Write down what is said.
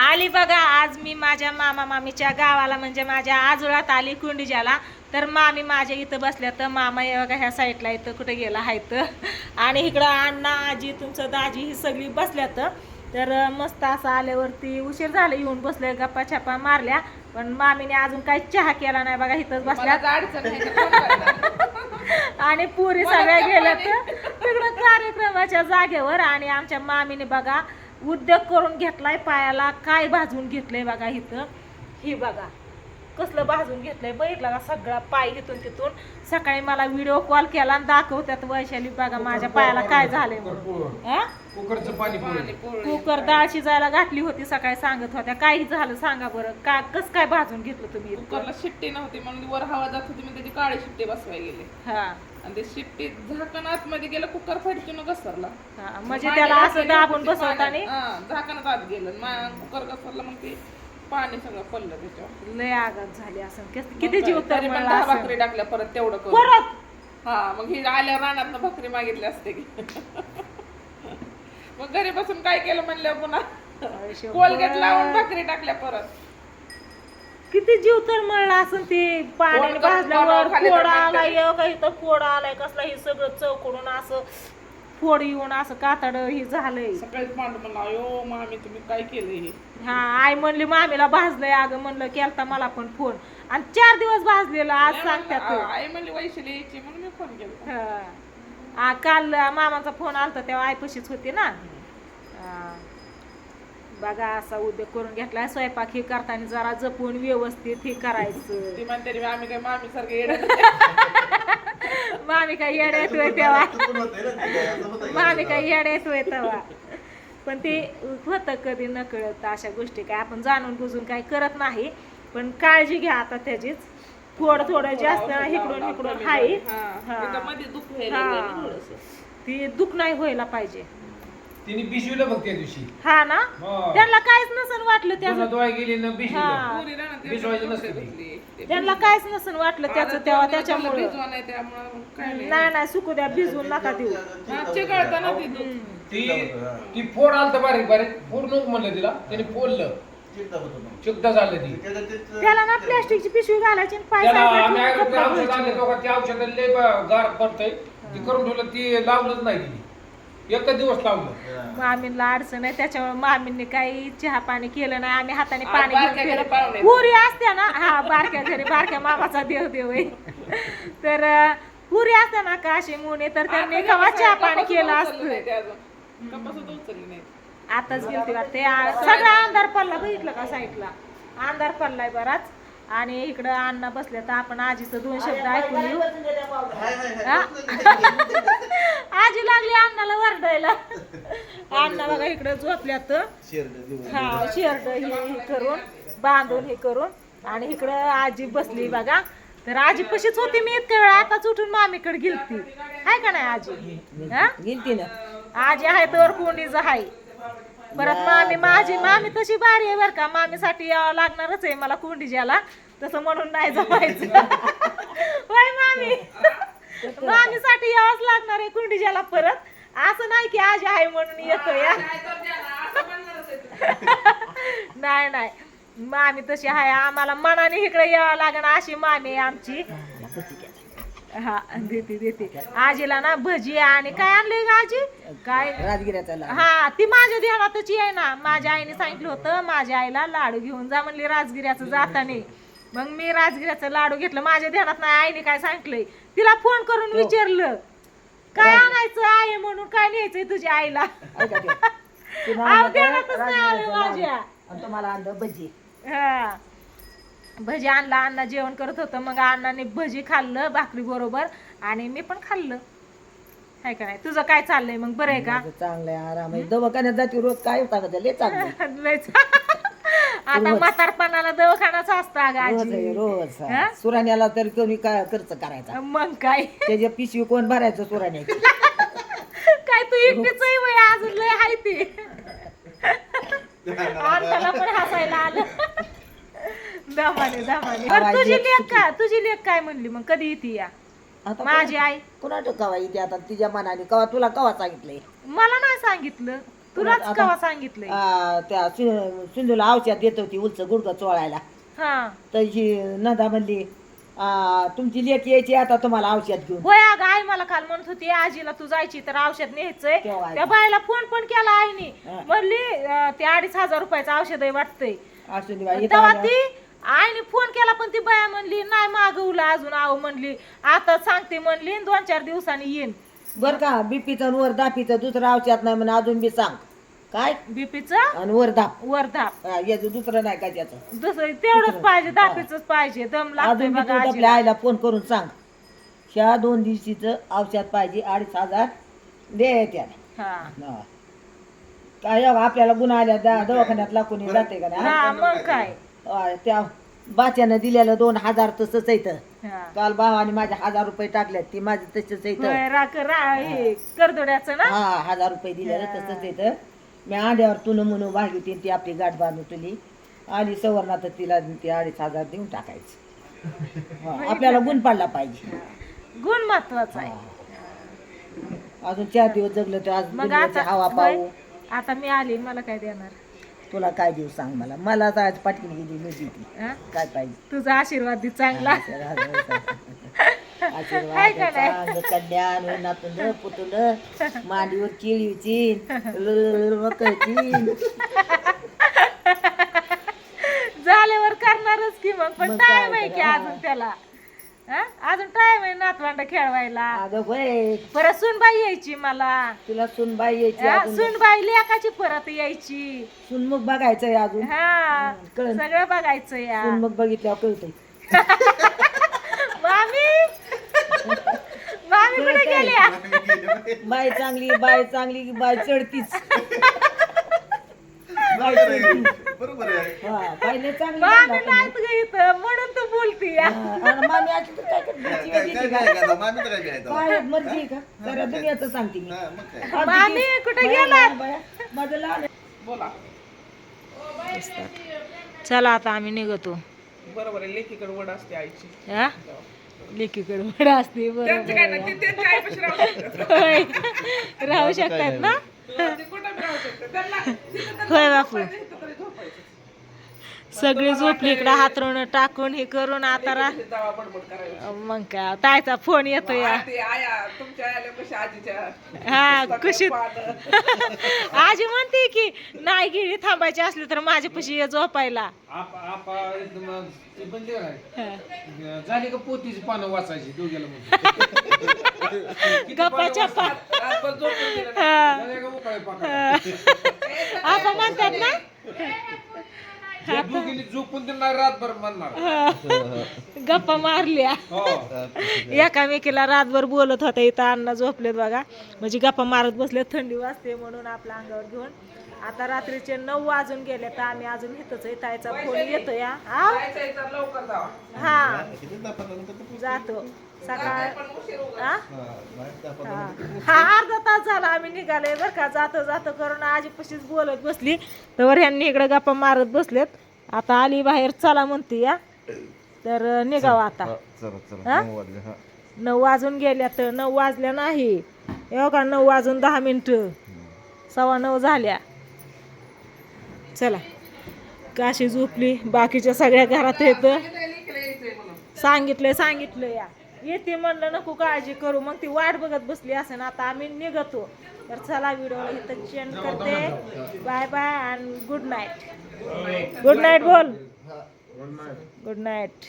आली बघा आज मी माझ्या मामा मामीच्या गावाला म्हणजे माझ्या आजोळात आली कुंडीजाला तर मामी माझ्या इथं बसल्या तर मामा बघा ह्या साईडला इथं कुठे गेला आहे तर. आणि इकडं अण्णा आजी तुमचं दाजी ही सगळी बसल्यात तर. मस्त असं आल्यावरती उशीर झालं येऊन बसले गप्पा छापा मारल्या. पण मामीने अजून काही चहा केला नाही बघा इथंच बसल्या? आणि पुरी सगळ्या गेल्या तर. तिकडं कार्यक्रमाच्या जागेवर आणि आमच्या मामीने बघा उद्योग करून घेतलाय पायाला काय भाजून घेतलंय बघा इथं. ही बघा. कसलं भाजून घेतलंय बघितलं का सगळा पाय इथून तिथून. सकाळी मला व्हिडिओ कॉल केला आणि दाखवत्यात वैशाली बघा माझ्या पायाला काय झालंय हा? कुकरचं पाणी. कुकर डाळ शिजायला घातली होती सकाळी सांगत होत्या. काही झालं सांगा बरं. का कस काय भाजून घेतलं तुम्ही? कुकरला शिट्टी नव्हती म्हणून वर हवा जात होती मी त्याची काळी शिट्टी बसवाय गेले. हा. आणि ते शिट्टी झाकण आतमध्ये गेलं कुकर फडकीनं घसरला. हा म्हणजे त्याला असं दाबून बसवताना झाकणच आत गेलं. मा- कुकर घसरलं मग ते पाणी सगळं पडलं त्याच्यावर. लय आघात झाली असं. किती- जीव तरी पण तर दहा भाकरी टाकल्या परत तेवढं करून. परत? हा मग ही आल्या रानात भाकरी मागितली असते की. मग घरी बसून काय केलं म्हणलं पुन्हा? कोलगेट लावून भाकरी टाकल्या परत. किती जीव तर मळला असं ते पाण्याने कोण- भाजल्यावर खाली तर आलाय का इथं फोड आलाय कसला हे सगळं चौकडून असं फोड येऊन असं कातड हे झालंय. सकाळीच मांड म्हणला अयो मामी तुम्ही काय केलं हे? हा आई म्हणली मामीला भाजलंय अगं. म्हणलं केलता मला पण फोन. आणि चार दिवस भाजलेला आज सांगत्यात आ- आई म्हणली वैशाली यायची म्हणून मी फोन केला. हा. आ, काल मामाचा फोन आलता तेव्हा आईपशीच होती ना. हा. बघा असा उद्योग करून घेतलाय स्वयंपाक हे करताना जरा जपून व्यवस्थित हे करायचं. ती म्हणते रे, आम्ही काय मामी सारखे येडे मामी काही येड्या येतोय तेव्हा. मामी काही येड्या येतोय तेव्हा. पण ते होतं कधी न कळत अशा गोष्टी काय आपण जाणून बुजून काही करत नाही. पण काळजी घ्या आता त्याचीच. थोडं थोडं जास्त इकडून इकडून हाय. ती दुख नाही व्हायला पाहिजे. तिने पिशवीला बघ त्या दिवशी. हा ना? हा. त्यांना काहीच नसन वाटलं त्याचं गेली ना हा. भिजवायचं नसतं ते. त्यांना काहीच नसन वाटलं त्याचं तेव्हा त्याच्यामुळं. नाही त्यामुळं मग काय नाही. नाही नाही सुकू द्या भिजवून नका देऊ. हा, चिघळतं ना ते. दूध. ती ती फोड आलत बारीक बारीक. पूर्ण म्हणलं तिला. त्याने फोडलं. चिकदा झालं ती. त्याला ना प्लॅस्टिकची पिशवी घालायची आणि पाय त्याला साईडला आम्ही ठेवून आयुर्वेदिक कपडा औषध धुवायचे. आणले तेव्हा ते औषध लय ब- गार पडतंय. ती करून ठेवलं ती लावलंच नाही तिने. एकच दिवस लावलं मामींना अडचण आहे त्याच्यामुळे मामींनी काही चहा पाणी केलं नाही आम्ही हाताने आ, पाणी बारक्या घेऊन घरी पाहुणे. केलं. पुरी असते ना हा बारक्या घरी बारक्या मामाचा देव देव आहे तर अं, पुरी असते ना काशी मुने तर त्यांनी आता केव्हा चहा कपासून पाणी केलं उचललं असतं नाही ते अजून. कपासून उचलली नाही. आताच गेलती वाटते आ- सगळा अंधार पडला बघितलं का साईडला अंधार पडलाय बराच आणि इकडं अण्णा बसल्या तर आपण आजीचं दोन शब्द ऐकून येऊ हा? आजी लागली अण्णाला वरडायला. अण्णा बघा इकडं झोपल्यात. हा शेरड हे हे करून बांधून हे करून. आणि इकडं आजी बसली बघा. तर आजी पशीच होती मी इतक्या वेळ? आताच उठून मामीकडे गेलती. हाय का नाही आजी? हा? गेलती ना. आजी आहे तर कोणीच आहे परत मामी माझी मामी तशी भारी आहे बरं का. मामीसाठी यावं लागणारच आहे मला कुंडीजाला तसं म्हणून नाही जमायचं. होय मामी. मामीसाठी यावंच लागणार आहे कुंडीजाला परत. असं नाही की आजी आहे म्हणून येतो या नाही नाही. मामी तशी आहे. आम्हाला मनाने इकडे यावं लागणार अशी मामी आहे आमची. हा देते देते. आजीला ना भजी आणि काय आणले आजी? काय? राजगिऱ्याचा लाडू. हा ती माझ्या ध्यानातच आहे ना. माझ्या आईने सांगितलं होतं माझ्या आईला लाडू घेऊन जा म्हणली राजगिऱ्याचं जाताना. मग मी राजगिऱ्याचं लाडू घेतलं. माझ्या ध्यानात नाही आईने काय सांगितलंय? तिला फोन करून विचारलं. काय आणायचं आहे म्हणून? काय न्यायचंय तुझ्या आईला? ऐका ते. तिनं आव आणलं ध्यानातच तर नाही आलं राजगिऱ्याचा लाडू. माझ्या. आणि तुम्हाला आणलं भजी. हा. भजी आणला अण्णा जेवण करत होतं. मग अण्णाने भजी खाल्लं भाकरी बरोबर आणि मी पण खाल्लं. हाय का नाही? तुझं काय चाललंय? मग बरं आहे का? माझं चांगलं आहे आराम आहे. दवाखान्यात जाते रोज काय होता लय चांगलं आहे. लयच. आता म्हातारपणाला दवाखानाच असतं अगं रोज आहे आजी. रोज. हा? सुराण्याला तर कोणी काय खर्च करायचा? मग काय? त्याच्या पिशवी कोण भरायचं सुराण्याची? काय तू एकटीच आहे वय अजून लय हाय ती. आमच्याला पण हसायला आलं. दमाने दमाने बरं, तुझी लेख काय? तुझी लेख काय म्हणली मग? कधी येते या? आता माझी आई. कोणा कवा येते आता? तिच्या मनाने. कवा तुला कवा सांगितलंय? मला नाही सांगितलं. तुलाच आता- कवा सांगितलंय? आ, त्या सि- सिंधूला औषध देत होती उलच गुडघं चोळायला. हा. तर ही नंदा म्हणली आ, तुमची लेख यायची आता तुम्हाला औषध घेऊन. होय अगं आई मला काल म्हणत होती आजीला तू जायची तर औषध न्यायचंय. आहे? त्या बायला फोन पण केला आईने. हा. म्हणली अं, ते अडीच हजार रुपयाचं औषध आहे वाटतंय. असू दे बाई, इथं तेव्हा आल्यावर- ती आईने फोन केला पण ती बाया म्हणली नाही मागवलं अजून आव म्हणली. आता सांगते म्हणली आणि दोन चार दिवसांनी येईन. बर का? बीपीचं वर दापीचं दुसरं औषध नाही म्हणून अजून बी सांग. काय? बीपीच? आणि वर दाप. वरधाप हा, याचं दुसरं नाही का त्याचं? दुसरं तेवढंच पाहिजे दापीच पाहिजे. दम लागतोय अजून बी बघा तू आपल्या आजीला. आईला फोन करून सांग. ह्या दोन दिवशीचं औषध पाहिजे अडीच हजार दे त्याला. हा. हा. काय आपल्याला गुन्हा आल्या दा- दवाखान्यात लागून जाते का नाही? हा मग काय? त्या बाच्यानं दिलेलं दोन हजार तसंच येतं काल भावाने माझे हजार रुपये टाकल्यात ती माझी तसंच येतं करदोड्याचं ना? हा हजार रुपये दिलेलं तसंच येतं मी अंड्यावर तुन म्हणून भागी ती आपली गाठ बांधून तुली. आली सवर्णात तिला ती अडीच हजार देऊन टाकायचं. हा, आपल्याला गुण पडला पाहिजे. गुण महत्त्वाचा आहे. अजून चार दिवस जगलं तर आज मग दुनियेची आता हवा होय, पाहू. आता मी आली मला काय देणार? तुला काय देऊ सांग मला मला तर आज पाटकीन गेली ती हा? काय पाहिजे तुझा आशीर्वाद दे चांगला आशीर्वाद का नाही? कल्याण मांडीवर केळीची झाल्यावर करणारच की मग पण मग काय टाइम आहे तर, की. अजून त्याला हा? अजून टाइम आहे नातवांड खेळवायला. अगं परत सुनबाई यायची मला. तुला सुनबाई यायची हा, अजून. सुनबाई लेकाची परत यायची. सुनमुख बघायचंय अजून. हा कळलं. सगळं बघायचं या. सुनमुख बघितल्यावर कळतंय. मामी? मामी कुठे. गेल्या बाय चांगली बाय चांगली की बाय चढतीच. बाय चढतीच. बरोबर आहे. हा, बाईने चांगली मामी इथं म्हणून तू बोलती. हा, आणि मामी तर काय करते? काय जीव काय देते काय का? काय आता मामी तर काय काय आता? काय मर्जी आहे का? जरा दुनियाचं सांगते मी. हा, मग काय? आमची मामी कुठे गेलात? माझं लहान. बोला. चला आता आम्ही निघतो. बरोबर आहे लेकीकडे वड असते आईची. हा? लेकीकडे वडा असते त्यांचं काय नाही ते त्यांच्या आईपाशी राहू शकतात होय. राहू शकतात ना? ते कुठं बी राहू शकतात त्यांना तिथं तर होय बापू झोपायचं, इथं तरी झोपायचं. सगळी झोपली इकडं हातरून टाकून हे करून आता रा मग काय तायचा फोन येतो या कशी हा कुशीत पानं. आजी म्हणते की नाही गिळी थांबायची असली तर माझ्यापाशी ये झोपायला. झाली का पोतीची पानं वाचायची दोघ्याला पानं? आपण म्हणतात ना त्या दोघींनी झोपून त्यांना रातभर म्हणणार. गप्पा मारल्या. हो. एकामेकीला रातभर बोलत होता इथं अण्णा झोपलेत बघा. म्हणजे गप्पा मारत बसले थंडी वाजते म्हणून आपल्या अंगावर घेऊन. आता रात्रीचे नऊ वाजून गेले तर आम्ही अजून इथंच आहे ताईचा फोन येतो या हा? जातो. सकाळ? हा, हा. हा, अर्धा तास झाला आम्ही निघालोय बरं का. जातो जातो करून आजी पशीच बोलत बसली. तर ह्यांनी इकडे गप्पा मारत बसलेत. आता आली बाहेर चला म्हणते या. तर निघावं आता. चला चला? नऊ हा. वाजून गेल्या तर नऊ वाजल्या नाही. हे का नऊ वाजून दहा मिनिटं. सव्वा नऊ झाल्या. चला. काशी झोपली बाकीच्या सगळ्या घरात येत. सांगितलंय सांगितलं या. येते म्हणलं नको काळजी करू. मग ती वाट बघत बसली असे ना आता आम्ही निघतो. तर चला व्हिडिओला इथं चेंज करते. बाय बाय आणि गुड नाईट गुड नाईट बोल. Good night